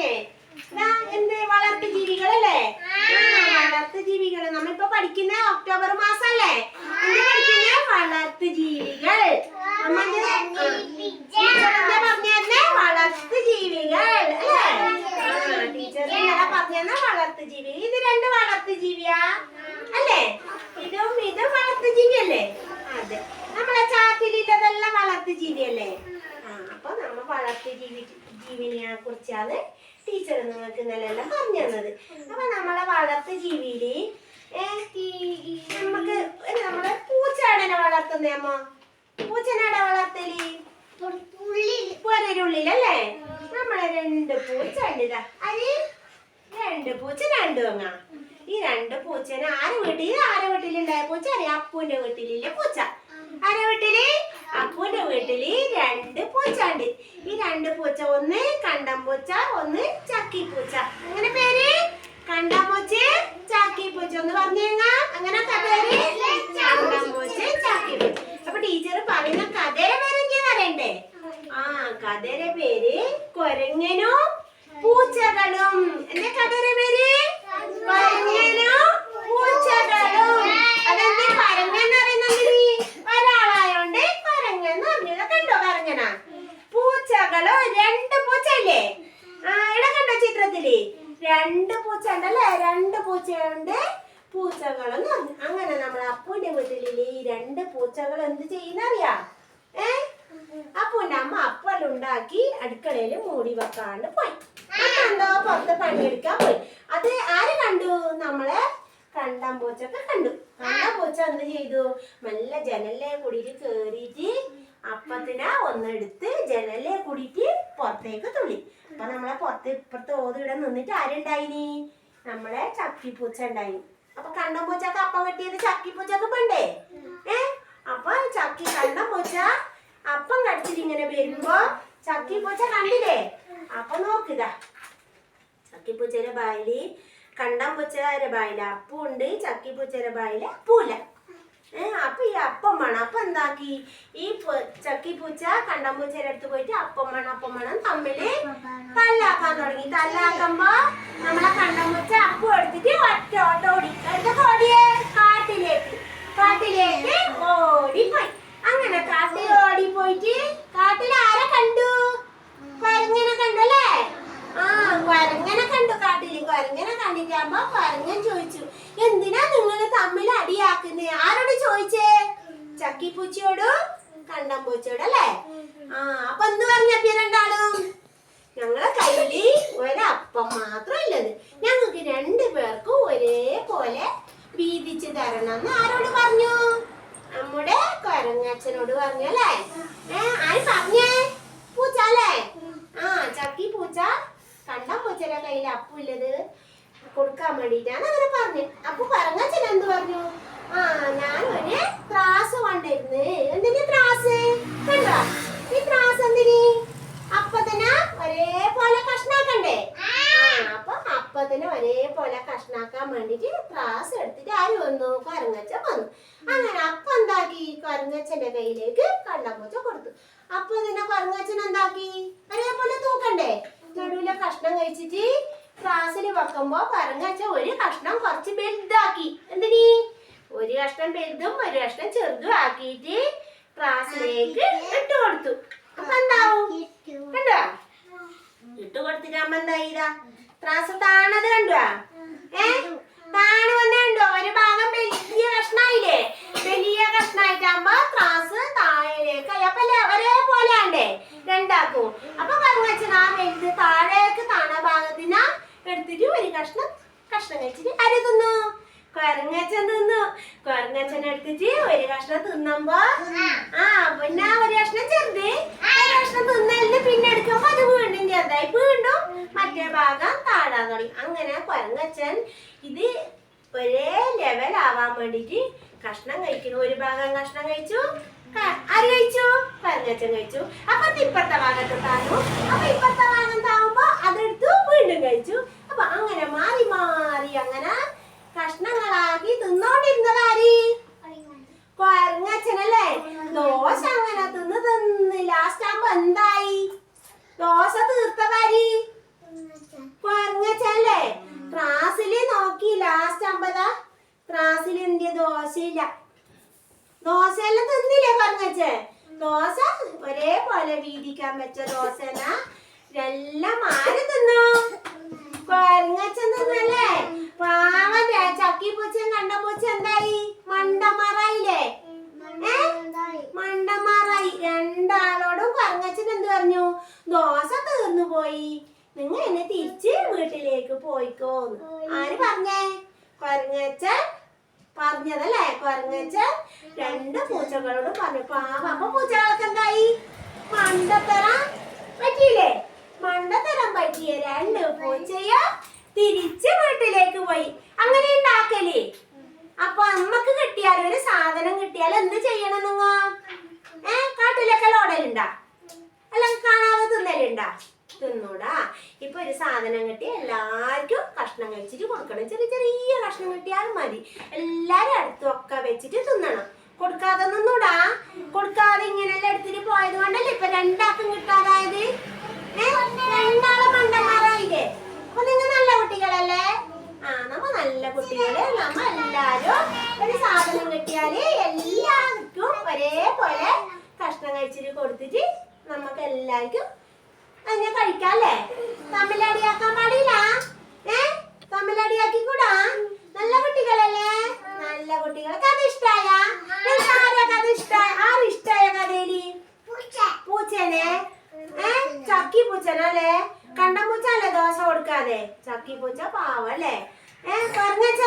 പറഞ്ഞേ എന്ത് വളർത്തു ജീവികളല്ലേ വളർത്തു ജീവികൾ. നമ്മളിപ്പോ പഠിക്കുന്ന ഒക്ടോബർ മാസല്ലേ? അല്ലേ പഠിക്കുന്ന? വളർത്തു ജീവികൾ. നമ്മൾ ടീച്ചറിന്റെ പറഞ്ഞേ വളർത്തു ജീവികൾ അല്ലേ ആ, ടീച്ചർ ഇന്നലെ പറഞ്ഞ വളർത്തു ജീവി ഇത് രണ്ട് വളർത്തു ജീവിയാ അല്ലേ ഇതും ഇതും വളർത്തു ജീവിയല്ലേ അതെ നമ്മളെ ചാത്തിലുള്ളതെല്ലാം വളർത്തു ജീവിയല്ലേ ആ അപ്പൊ നമ്മൾ വളർത്തു ജീവി ജീവിനെ കുറിച്ചാണ് ടീച്ചർ നിങ്ങൾക്ക് ഇന്നലെല്ലാം പറഞ്ഞു തന്നത്. അപ്പൊ നമ്മളെ വളർത്തു ജീവിയിൽ നമുക്ക് നമ്മളെ വളർത്തുന്നേ അമ്മ? പൂച്ചനാടെ വളർത്തൽ? പൊരരുള്ളിലല്ലേ നമ്മളെ രണ്ട് പൂച്ച ഉണ്ട് ഇതാ രണ്ട് പൂച്ച രണ്ടു അങ്ങ. ഈ രണ്ട് പൂച്ചനെ ആരെ വീട്ടിൽ ആരെ വീട്ടിലുണ്ടായ പൂച്ച? അറിയാം അപ്പൂന്റെ വീട്ടിലില്ല പൂച്ച? ആരെ വീട്ടിൽ? അപ്പൂന്റെ വീട്ടിൽ രണ്ട് രണ്ട് പൂച്ച ഒന്ന് കണ്ടം പൂച്ച ഒന്ന് ചക്കി പൂച്ച അങ്ങനെ പേര്? കണ്ടം പൂച്ച ചാക്കി പൂച്ച ഒന്ന് പറഞ്ഞേങ്ങ അങ്ങനെ പേര്? കണ്ടം പൂച്ച ചാക്കി പൂച്ച അപ്പൊ ടീച്ചർ പറയുന്ന കഥയുടെ പേര് ഞാൻ വരണ്ടേ ആ കഥയുടെ പേര് കൊരങ്ങനും പൂച്ചകളും. എന്റെ കഥയുടെ പേര്? കൊരങ്ങനും പൂച്ചകളും. അതെന്ത് എന്ന് പറയുന്നത് ഒരാളായോണ്ട് കൊരങ്ങൻ എന്ന് പറഞ്ഞത് കണ്ടോ കൊരങ്ങനാ? പൂച്ചകളോ രണ്ട് പൂച്ചയില്ലേ? ആ ഇട കണ്ടോ ചിത്രത്തിൽ? രണ്ട് പൂച്ച ഉണ്ടല്ലേ രണ്ട് പൂച്ചയുണ്ട്. പറഞ്ഞു. അങ്ങനെ നമ്മൾ അപ്പൂന്റെ വീട്ടിലില്ല ഈ രണ്ട് പൂച്ചകൾ എന്ത് ചെയ്യുന്നറിയാ? ഏ? അപ്പൂന്റെ അമ്മ അപ്പം ഉണ്ടാക്കി അടുക്കളയിൽ മൂടി വെക്കാണ്ട് പോയി. എന്തോ പുറത്ത് പണിയെടുക്കാൻ പോയി. അത് ആര് കണ്ടു? നമ്മളെ കണ്ടാൻ പൂച്ചൊക്കെ കണ്ടു. കണ്ടാൻ പൂച്ച എന്ത് ചെയ്തു? നല്ല ജനലിലെ കുടിയിൽ കേറിയിട്ട് ഒന്നെടുത്ത് ജനലിലെ കൂടിയിട്ട് പുറത്തേക്ക് തുള്ളി. അപ്പൊ നമ്മളെ പുറത്ത് ഇപ്പുറത്ത് ഓതിവിടെ നിന്നിട്ട് ആരുണ്ടായിനി? നമ്മളെ ചക്കിപ്പൂച്ച ഉണ്ടായി അപ്പൊ കണ്ടം പൂച്ചക്ക് അപ്പം കെട്ടിയത് ചക്കിപ്പൂച്ചക്ക് പണ്ടേ ഏ? അപ്പൊ ചക്കി കണ്ടം പൂച്ച അപ്പം കടിച്ചിട്ട് ഇങ്ങനെ വരുമ്പോ ചക്കിപ്പൂച്ച കണ്ടില്ലേ? അപ്പൊ നോക്കിതാ ചക്കിപ്പൂച്ചയുടെ ബായിൽ കണ്ടം പൂച്ചയുടെ ബായിൽ അപ്പുണ്ട് ചക്കിപ്പൂച്ചയുടെ ബായിൽ അപ്പൂല്ല. അപ്പൊ ഈ അപ്പം വേണം. അപ്പൊ എന്താക്കി? ഈ ചക്കി പൂച്ച കണ്ടം പൂച്ചയുടെ അടുത്ത് പോയിട്ട് അപ്പം വേണം അപ്പം വേണം തമ്മിൽ തല്ലാക്കാൻ തുടങ്ങി. തല്ലാക്കുമ്പോ നമ്മളെ കണ്ടം പൂച്ച അപ്പം എടുത്തിട്ട് ഒറ്റ ഓട്ടം ഓടി. എന്തൊക്കെ ഓടിയേ കാട്ടിലേക്ക്. കാട്ടിലേക്ക് ഓടിപ്പോയി അങ്ങനെ കാട്ടിൽ ഓടിപ്പോയിട്ട് കാട്ടിൽ ആരെ കണ്ടു കൊരങ്ങനെ കണ്ടല്ലേ ആ കൊരങ്ങനെ കണ്ടു കാട്ടിൽ കൊരങ്ങനെ കണ്ടിട്ടാകുമ്പോ കൊരങ്ങൻ ചോദിച്ചു എന്തിനാ നിങ്ങൾ തമ്മിൽ അടിയാക്കുന്നേ ആരോട് ചോദിച്ചേ ചക്കിപ്പൂച്ചയോടും കണ്ടംപൂച്ചയോടും അല്ലേ? ആ അപ്പൊ എന്ന് പറഞ്ഞപ്പോ രണ്ടാളും? ഞങ്ങളെ കയ്യിൽ ഒരപ്പം മാത്രം ഉള്ളത് ഞങ്ങൾക്ക് രണ്ടു പേർക്കും ഒരേപോലെ വീതിച്ചു തരണം എന്ന് ആരോട് പറഞ്ഞു? നമ്മുടെ കൊരങ്ങച്ചനോട് പറഞ്ഞു അല്ലേ? ഏ ആര് പറഞ്ഞേ? പൂച്ച അല്ലേ? ആ ചക്കി പൂച്ച കണ്ട പൂച്ചയുടെ കയ്യിൽ അപ്പുള്ളത് കൊടുക്കാൻ വേണ്ടിട്ടാണ് അങ്ങനെ പറഞ്ഞു അപ്പൊ കൊരങ്ങച്ചൻ എന്ത് പറഞ്ഞു? ആ ഞാൻ ഒരു എന്താക്കി കരുങ്ങച്ചന്റെ കയ്യിലേക്ക് കണ്ടമ്പൂച്ച കൊടുത്തു. അപ്പൊ തന്നെ കരുങ്ങച്ചൻ എന്താക്കി? അതേപോലെ തൂക്കണ്ടേ? നടുവിലെ കഷ്ണം കഴിച്ചിട്ട് ക്ലാസ്സിൽ വെക്കുമ്പോ കരുങ്ങച്ച ഒരു കഷ്ണം കുറച്ച് വലുതാക്കി. എന്തിനീ? ഒരു കഷ്ണം വലുതും ഒരു കഷ്ണം ചെറുതും ആക്കിയിട്ട് ക്ലാസ്സിലേക്ക് ഇട്ട് കൊടുത്തു. അപ്പൊ എന്താവും? കണ്ടോ? ഇട്ട് കൊടുത്തിട്ട് അമ്മ എന്തായിരാ ക്ലാസ് താണത് കണ്ടുവാ? ഏ? താണു വന്നുണ്ടോ ഒരു ഭാഗം വലിയ കഷ്ണായില്ലേ വലിയ കഷ്ണായിട്ടാകുമ്പോ ത്രാസ് താഴേക്ക് ആയി. അപ്പൊ ല- ഒരേപോലെ ആണ്ടേ രണ്ടാക്കും അപ്പൊ കറുവച്ചൻ ആ വലുത് താഴേക്ക് താണ ഭാഗത്തിന എടുത്തിട്ട് ഒരു കഷ്ണം കഷ്ണം കഴിച്ചിട്ട് ആര് തിന്നു. കൊരങ്ങച്ചൻ തിന്നു. കൊരങ്ങച്ചൻ എടുത്തിട്ട് ഒരു കഷ്ണം തിന്നുമ്പോ ആ പിന്നെ ഒരു കഷ്ണം ചെറുത്. ഒരു കഷ്ണം തിന്നലിന് പിന്നെ എടുക്കുമ്പോ അത് വീണ്ടും ചെറുതായി വീണ്ടും മറ്റേ ഭാഗം താഴാൻ തുടങ്ങി. അങ്ങനെ കൊരങ്ങച്ചൻ ഇത് ഒരേ ലെവൽ ആവാൻ വേണ്ടിട്ട് കഷ്ണം കഴിക്കുന്നു. ഒരു ഭാഗം കഷ്ണം കഴിച്ചു അരി കഴിച്ചു കൊരങ്ങച്ചൻ കഴിച്ചു. അപ്പൊ ഇപ്പുറത്തെ ഭാഗത്ത് താണു അപ്പൊ ഇപ്പുറത്തെ ഭാഗം താവുമ്പോ അതെടുത്തു വീണ്ടും കഴിച്ചു. അപ്പൊ അങ്ങനെ മാറി മാറി അങ്ങനെ കഷ്ണങ്ങളാക്കി തിന്നോണ്ടിരുന്നതാരി കൊരങ്ങച്ചനല്ലേ? ദോശ അങ്ങനെ തിന്ന് തിന്ന് ലാസ്റ്റ് ആകുമ്പോ എന്തായി? ദോശ തീർത്തതാരി കൊരങ്ങച്ചല്ലേ ക്ലാസ്സിൽ നോക്കി ലാസ്റ്റ് ആകുമ്പതാ ക്ലാസ്സിൽ എന്ത് ദോശയില്ല. ദോശയെല്ലാം തിന്നില്ലേ കൊരങ്ങച്ചേ ദോശ ഒരേപോലെ വീതിക്കാൻ പറ്റ ദോശന എല്ലാം ആര് തിന്നു? കൊരങ്ങച്ചൻ തിന്നല്ലേ ചക്കി ച- കണ്ട പൂച്ച എന്തായി? മണ്ടമാറായില്ലേ മണ്ടമാറായി രണ്ടാളോടും കൊരങ്ങച്ചൻ എന്ത് പറഞ്ഞു? ദോശ തീർന്നു പോയി. നിങ്ങൾ എന്നെ തിരിച്ച് വീട്ടിലേക്ക് പോയിക്കോന്ന് ആര് പറഞ്ഞേ? കൊരങ്ങച്ചൻ പറഞ്ഞതല്ലേ? കൊരങ്ങച്ചൻ രണ്ട് പൂച്ചകളോട് പറഞ്ഞു. പാവ. അപ്പൊ പൂച്ചകളൊക്കെ എന്തായി? മണ്ടത്തരം പറ്റിയില്ലേ? മണ്ടത്തരം പറ്റിയ രണ്ട് പൂച്ചയോ തിരിച്ച് വീട്ടിലേക്ക് പോയി. അങ്ങനെ ഉണ്ടാക്കലേ. അപ്പൊ അമ്മയ്ക്ക് കിട്ടിയാൽ ഒരു സാധനം കിട്ടിയാൽ എന്ത് ചെയ്യണം നിങ്ങ ഏ കാട്ടിലൊക്കെ ലോടലുണ്ടാ? അല്ലെങ്കിൽ കാണാതെ തിന്നലുണ്ടാ? തിന്നൂടാ. ഇപ്പൊ ഒരു സാധനം കിട്ടി എല്ലാവർക്കും കഷ്ണം കഴിച്ചിട്ട് കൊടുക്കണം. ചെറിയ ചെറിയ കഷ്ണം കിട്ടിയാൽ മതി. എല്ലാരും അടുത്തൊക്കെ വെച്ചിട്ട് തിന്നണം. കൊടുക്കാതെ നിന്നൂടാ കൊടുക്കാതെ ഇങ്ങനെല്ലാം എടുത്തിട്ട് പോയത് കൊണ്ടല്ലേ ഇപ്പൊ രണ്ടാക്കും കിട്ടാതായത്? നല്ല കുട്ടികൾ. നമ്മ എല്ലാരും ഒരു സാധനം കിട്ടിയാൽ എല്ലാവർക്കും ഒരേപോലെ കഷ്ണം കഴിച്ചിട്ട് കൊടുത്തിട്ട് നമുക്ക് എല്ലാവർക്കും അങ്ങനെ കഴിക്കാല്ലേ ഏ? തമ്മിലടിയാക്കി കൂടാ നല്ല കുട്ടികളല്ലേ? നല്ല കുട്ടികൾ കഥ ഇഷ്ടായ? ആരാ കഥ ഇഷ്ടായ ആരും ഇഷ്ടായ കഥയിൽ പൂച്ചനെ? ചക്കി പൂച്ചനല്ലേ കണ്ടം പൂച്ചല്ലേ ദോശ കൊടുക്കാതെ? ചക്കി പൂച്ച പാവല്ലേ ഏ പറഞ്ഞച്ചനാ